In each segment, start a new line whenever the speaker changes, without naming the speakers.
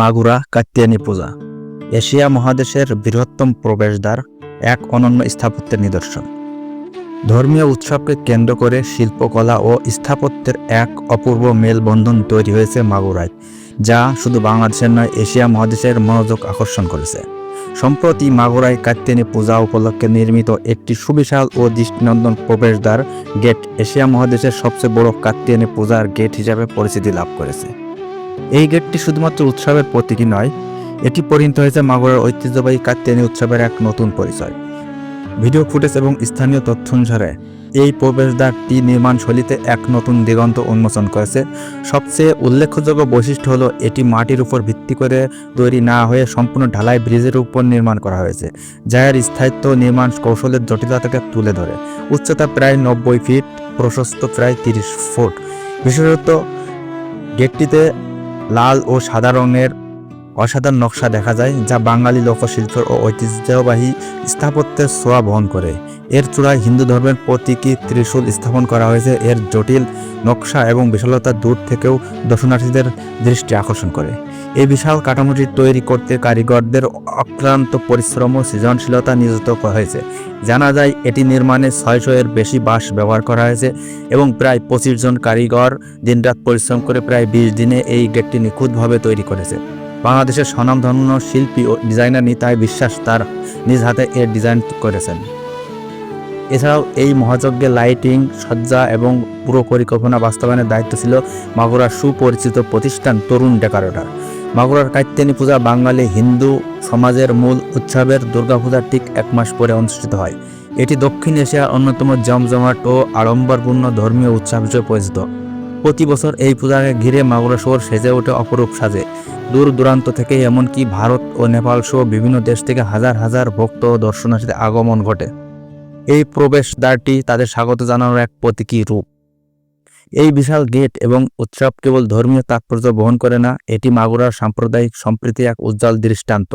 মাগুরা কাত্যায়নী পূজা। Asia মহাদেশের বৃহত্তম প্রবেশদ্বার, এক অনন্য স্থাপত্যের নিদর্শন। ধর্মীয় উৎসবকে কেন্দ্র করে শিল্পকলা ও স্থাপত্যের এক অপূর্ব মেলবন্ধন তৈরি হয়েছে মাগুরায়, যা শুধু বাংলাদেশের নয়, এশিয়া মহাদেশের মনোযোগ আকর্ষণ করেছে। সম্প্রতি মাগুরায় কাত্যায়নী পূজা উপলক্ষে নির্মিত একটি সুবিশাল ও দৃষ্টিনন্দন প্রবেশদ্বার গেট এশিয়া মহাদেশের সবচেয়ে বড় কাত্যায়নী পূজার গেট হিসাবে পরিচিতি লাভ করেছে। এই গেটটি শুধুমাত্র উৎসবের প্রতীকী নয়, এটি পরিণত হয়েছে মাগুরার ঐতিহ্যবাহী কাত্যায়নী উৎসবের এক নতুন পরিচয়। ভিডিও ফুটেজ এবং স্থানীয় তথ্য অনুসারে, এই প্রবেশদ্বারটি নির্মাণ শৈলীতে এক নতুন দিগন্ত উন্মোচন করেছে। সবচেয়ে উল্লেখযোগ্য বৈশিষ্ট্য হলো, এটি মাটির উপর ভিত্তি করে তৈরি না হয়ে সম্পূর্ণ ঢালাই ব্রিজের উপর নির্মাণ করা হয়েছে যা এর স্থায়িত্ব নির্মাণ কৌশলের জটিলতাকে তুলে ধরে। উচ্চতা প্রায় নব্বই ফিট, প্রশস্ত প্রায় তিরিশ ফুট। বিশেষত গেটটিতে লাল ও সাদা রঙের অসাধারণ নকশা দেখা যায়, যা বাঙালি লোকশিল্প ও ঐতিহ্যবাহী স্থাপত্যের ছোঁয়া বহন করে। এর চূড়ায় হিন্দু ধর্মের প্রতীকী ত্রিশূল স্থাপন করা হয়েছে। এর জটিল নকশা এবং বিশালতা দূর থেকেও দর্শনার্থীদের দৃষ্টি আকর্ষণ করে। এই বিশাল কাঠামোটি তৈরি করতে কারিগরদের অক্লান্ত পরিশ্রম ও সৃজনশীলতা নিয়োজিত হয়েছে। জানা যায়, এটি নির্মাণে ছয়শো এর বেশি বাঁশ ব্যবহার করা হয়েছে এবং প্রায় পঁচিশ জন কারিগর দিনরাত পরিশ্রম করে প্রায় বিশ দিনে এই গেটটি নিখুঁতভাবে তৈরি করেছে। বাংলাদেশের স্বনামধন্য শিল্পী ও ডিজাইনার নিতাই বিশ্বাস তার নিজ হাতে এর ডিজাইন করেছেন। এছাড়াও এই মহাযজ্ঞে লাইটিং সজ্জা এবং পুরো পরিকল্পনা বাস্তবায়নের দায়িত্ব ছিল মাগুরার সুপরিচিত প্রতিষ্ঠান তরুণ ডেকারোটার। মাগুরার কাত্যায়নী পূজা বাঙালি হিন্দু সমাজের মূল উৎসবের দুর্গাপূজার ঠিক এক মাস পরে অনুষ্ঠিত হয়। এটি দক্ষিণ এশিয়ার অন্যতম জমজমাট ও আড়ম্বরপূর্ণ ধর্মীয় উৎসব হিসেবে পরিচিত। প্রতি বছর এই পূজাকে ঘিরে মাগুরা শহর সেজে ওঠে অপরূপ সাজে। দূর দূরান্ত থেকে এমনকি ভারত ও নেপাল সহ বিভিন্ন দেশ থেকে হাজার হাজার ভক্ত ও দর্শনার্থীদের আগমন ঘটে। এই প্রবেশদ্বারটি তাদের স্বাগত জানানোর এক প্রতীকী রূপ। এই বিশাল গেট এবং উৎসব কেবল ধর্মীয় তাৎপর্য বহন করে না, এটি মাগুরার সাম্প্রদায়িক সম্প্রীতি এক উজ্জ্বল দৃষ্টান্ত।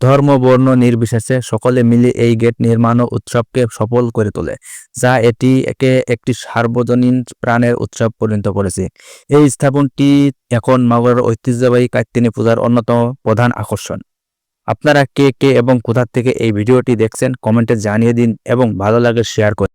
ধর্ম, বর্ণ নির্বিশেষে সকলে মিলে এই গেট নির্মাণ ও উৎসবকে সফল করে তোলে, যা এটি একে একটি সার্বজনীন প্রাণের উৎসব পরিণত করেছে। এই স্থাপনটি এখন মাগুরার ঐতিহ্যবাহী কাত্যায়নী পূজার অন্যতম প্রধান আকর্ষণ। আপনারা কে কে এবং কোথা থেকে এই ভিডিওটি দেখছেন, কমেন্টে জানিয়ে দিন এবং ভালো লাগে শেয়ার করুন